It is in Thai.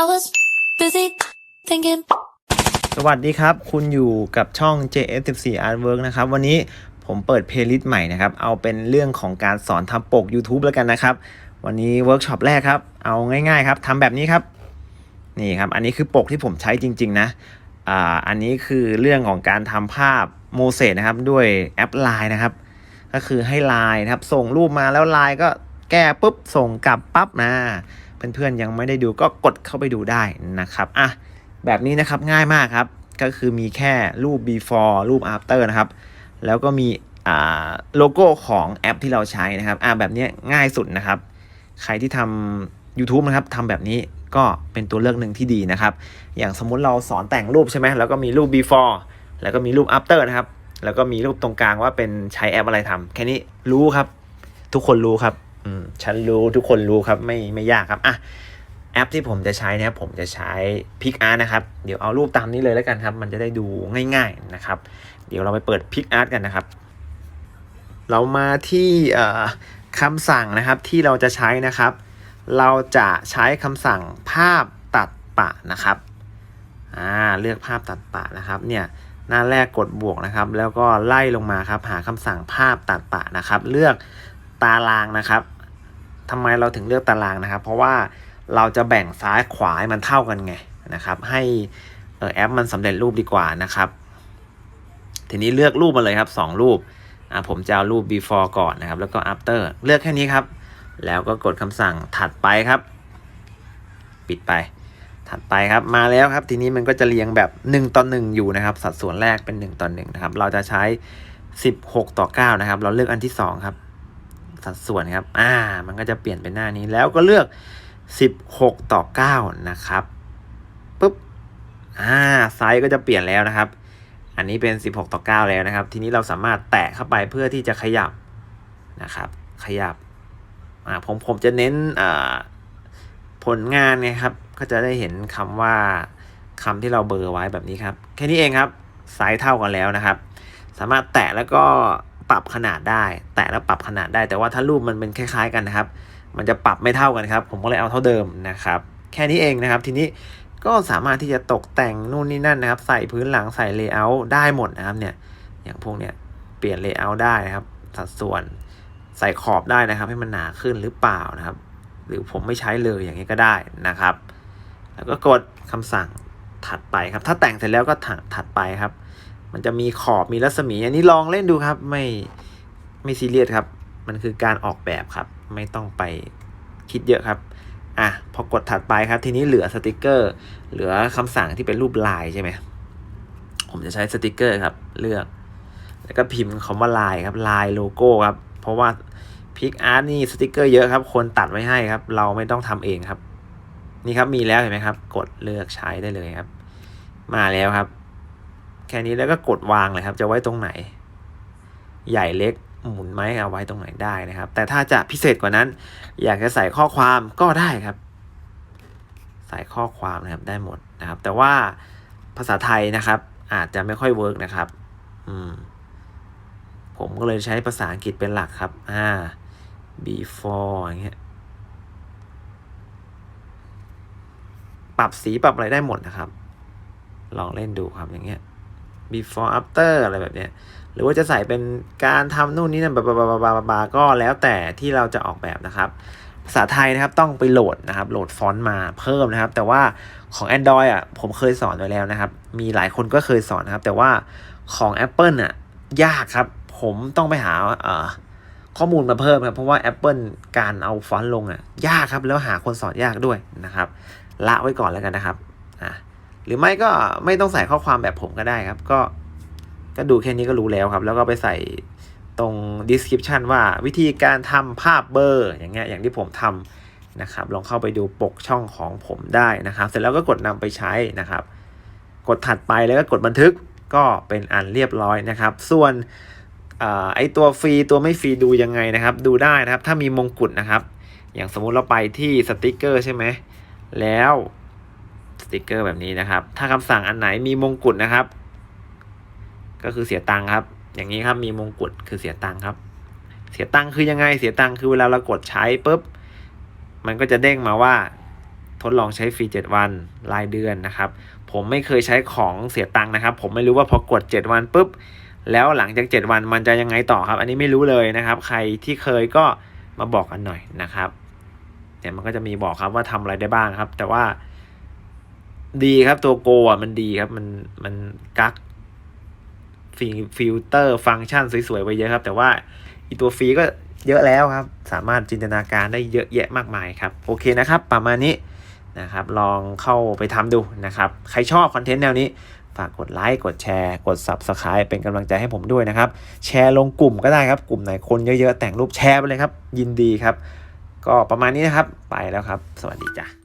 I was busy thinking. สวัสดีครับ คุณอยู่กับช่อง JF14 Artwork นะครับ วันนี้ผมเปิดเพลย์ลิสต์ใหม่นะครับ เอาเป็นเรื่องของการสอนทำปก YouTube แล้วกันนะครับ วันนี้เวิร์กช็อปแรกครับ เอาง่ายๆครับทำแบบนี้ครับ นี่ครับ อันนี้คือปกที่ผมใช้จริง ๆ นะ อ่า อันนี้คือเรื่องของการทำภาพโมเสสนะครับ ด้วยแอป Line นะครับ ก็คือให้ Line นะครับ ส่งรูปมาแล้ว Line ก็แก้ปุ๊บ ส่งกลับปั๊บนะ เพื่อนๆยังไม่ได้ดูก็กดเข้าไปดูได้นะครับอะแบบนี้นะครับง่ายมากครับ ก็คือมีแค่รูป before รูป after นะครับ แล้วก็มีอ่าโลโก้ของแอปที่เราใช้นะครับอ่าแบบนี้ง่ายสุดนะครับ ใครที่ทำ YouTube นะครับทำแบบนี้ก็เป็นตัวเลือกหนึ่งที่ดีนะครับ อย่างสมมุติเราสอนแต่งรูปใช่ไหมแล้วก็มีรูป before แล้วก็มีรูป after นะครับ แล้วก็มีรูปตรงกลางว่าเป็นใช้แอปอะไรทำแค่นี้รู้ครับ ทุกคนรู้ครับ อืมฉันรู้ทุกคนรู้ครับไม่ไม่ยากครับอะแอปที่ผมจะใช้นะครับผมจะใช้ Pic Art นะครับ เดี๋ยวเอารูปตามนี้เลยแล้วกันครับ มันจะได้ดูง่ายๆนะครับ เดี๋ยวเราไปเปิด Pic Art กันนะครับ เรามาที่คำสั่งนะครับที่เราจะใช้นะครับ เราจะใช้คำสั่งภาพตัดปะนะครับอ่าเลือกภาพตัดปะนะครับ เนี่ยหน้าแรกกดบวกนะครับ แล้วก็ไล่ลงมาครับ หาคำสั่งภาพตัดปะนะครับ เลือก ตารางนะครับทำไมเราถึงเลือกตารางนะครับ เพราะว่าเราจะแบ่งซ้ายขวาให้มันเท่ากันไงนะครับ ให้แอปมันสำเร็จรูปดีกว่านะครับ ทีนี้เลือกรูปมาเลยครับ 2 รูปอ่าผมจะเอารูป before ก่อนนะครับ แล้วก็ after เลือกแค่นี้ครับ แล้วก็กดคำสั่งถัดไปครับ ปิดไป ถัดไปครับมาแล้วครับ ทีนี้มันก็จะเรียงแบบ 1ต่อ1อยู่นะครับ สัดส่วนแรกเป็น 1ต่อ1นะครับ เราจะใช้ 16 ต่อ 9 นะครับ เราเลือกอันที่ 2 ครับ สัดส่วนครับ อ่า มันก็จะเปลี่ยนเป็นหน้านี้ แล้วก็เลือก 16 ต่อ 9 นะครับปุ๊บ อ่า ไซส์ก็จะเปลี่ยนแล้วนะครับ อันนี้เป็น 16 ต่อ 9 แล้วนะครับ ทีนี้เราสามารถแตะเข้าไปเพื่อที่จะขยับนะครับ ขยับ อ่า ผมผมจะเน้นอ่าผลงานไงครับ ก็จะได้เห็นคำว่าคำที่เราเบอร์ไว้แบบนี้ครับ แค่นี้เองครับ ไซส์เท่ากันแล้วนะครับ สามารถแตะแล้วก็ ปรับขนาดได้ แตะแล้วปรับขนาดได้ แต่ว่าถ้ารูปมันเป็นคล้ายๆกันนะครับ มันจะปรับไม่เท่ากันครับ ผมก็เลยเอาเท่าเดิมนะครับ แค่นี้เองนะครับ ทีนี้ก็สามารถที่จะตกแต่งนู่นนี่นั่นนะครับ ใส่พื้นหลังใส่เลเยอร์ได้หมดนะครับเนี่ย อย่างพวกเนี้ยเปลี่ยนเลเยอร์ได้นะครับ สัดส่วนใส่ขอบได้นะครับ ให้มันหนาขึ้นหรือเปล่านะครับ หรือผมไม่ใช้เลยอย่างนี้ก็ได้นะครับ แล้วก็กดคำสั่งถัดไปครับ ถ้าแต่งเสร็จแล้วก็ถัดถัดไปครับ มันจะมีขอบมีรัศมี อันนี้ลองเล่นดูครับ ไม่ไม่ซีเรียสครับ มันคือการออกแบบครับ ไม่ต้องไปคิดเยอะครับ อะพอกดถัดไปครับ ทีนี้เหลือสติกเกอร์ เหลือคำสั่งที่เป็นรูปลายใช่ไหมผมจะใช้สติกเกอร์ครับ เลือก แล้วก็พิมพ์คำว่าลายครับลายโลโก้ครับ เพราะว่าพิกอาร์ตนี่สติกเกอร์เยอะครับ คนตัดไว้ให้ครับ เราไม่ต้องทำเองครับ นี่ครับมีแล้วเห็นไหมครับ กดเลือกใช้ได้เลยครับ มาแล้วครับ แค่นี้แล้วก็กดวางเลยครับ จะไว้ตรงไหน ใหญ่เล็กหมุนไหมเอาไว้ตรงไหนได้นะครับ แต่ถ้าจะพิเศษกว่านั้น อยากจะใส่ข้อความก็ได้ครับ ใส่ข้อความนะครับได้หมดนะครับ แต่ว่าภาษาไทยนะครับ อาจจะไม่ค่อยเวิร์กนะครับ อืม ผมก็เลยใช้ภาษาอังกฤษเป็นหลักครับ อ่า before อย่างเงี้ยปรับสีปรับอะไรได้หมดนะครับ ลองเล่นดูครับอย่างเงี้ย before after อะไรแบบเนี้ยหรือว่าจะใส่เป็นการทำนู่นนี่นั่นบาบาบาบาบาก็แล้วแต่ที่เราจะออกแบบนะครับ ภาษาไทยนะครับต้องไปโหลดนะครับ โหลดฟอนต์มาเพิ่มนะครับ แต่ว่าของ Android อะผมเคยสอนไว้แล้วนะครับ มีหลายคนก็เคยสอนนะครับ แต่ว่าของ Apple อะยากครับ ผมต้องไปหาเอ่อข้อมูลมาเพิ่มครับ เพราะว่า Apple การเอาฟอนต์ลงอะยากครับ แล้วหาคนสอนยากด้วยนะครับ ละไว้ก่อนแล้วกันนะครับ หรือไม่ก็ไม่ต้องใส่ข้อความแบบผมก็ได้ครับ ก็ ก็ดูแค่นี้ก็รู้แล้วครับ แล้วก็ไปใส่ตรง description ว่าวิธีการทำภาพเบอร์ อย่างเงี้ยอย่างที่ผมทำนะครับ ลองเข้าไปดูปกช่องของผมได้นะครับ เสร็จแล้วก็กดนำไปใช้นะครับ กดถัดไปแล้วก็กดบันทึกก็เป็นอันเรียบร้อยนะครับ ส่วนอไอตัวฟรีตัวไม่ฟรีดูยังไงนะครับ ดูได้นะครับ ถ้ามีมงกุฎนะครับ อย่างสมมุติเราไปที่สติกเกอร์ใช่ไหมแล้ว ติกเกอร์แบบนี้นะครับ ถ้าคำสั่งอันไหนมีมงกุฎนะครับ ก็คือเสียตังค์ครับ อย่างนี้ครับมีมงกุฎคือเสียตังค์ครับ เสียตังค์คือยังไงเสียตังค์คือเวลาเรากดใช้ปุ๊บมันก็จะเด้งมาว่าทดลองใช้ฟรี 7 วันรายเดือนนะครับ ผมไม่เคยใช้ของเสียตังค์นะครับ ผมไม่รู้ว่าพอกด 7 วันปุ๊บ แล้วหลังจาก 7 วันมันจะยังไงต่อครับ อันนี้ไม่รู้เลยนะครับ ใครที่เคยก็มาบอกกันหน่อยนะครับเนี่ยมันก็จะมีบอกครับว่าทำอะไรได้บ้างครับ แต่ว่า ดีครับตัวโกอะมันดีครับ มันมันกักฟิฟิลเตอร์ฟังก์ชันสวยๆไว้เยอะครับ แต่ว่าอีตัวฟรีก็เยอะแล้วครับ สามารถจินตนาการได้เยอะแยะมากมายครับ โอเคนะครับ ประมาณนี้นะครับ ลองเข้าไปทำดูนะครับ ใครชอบคอนเทนต์แนวนี้ ฝากกดไลค์กดแชร์ กด Subscribe เป็นกำลังใจให้ผมด้วยนะครับ แชร์ลงกลุ่มก็ได้ครับ กลุ่มไหนคนเยอะๆ แต่งรูปแชร์ไปเลยครับ ยินดีครับ ก็ประมาณนี้นะครับ ไปแล้วครับ สวัสดีจ้ะ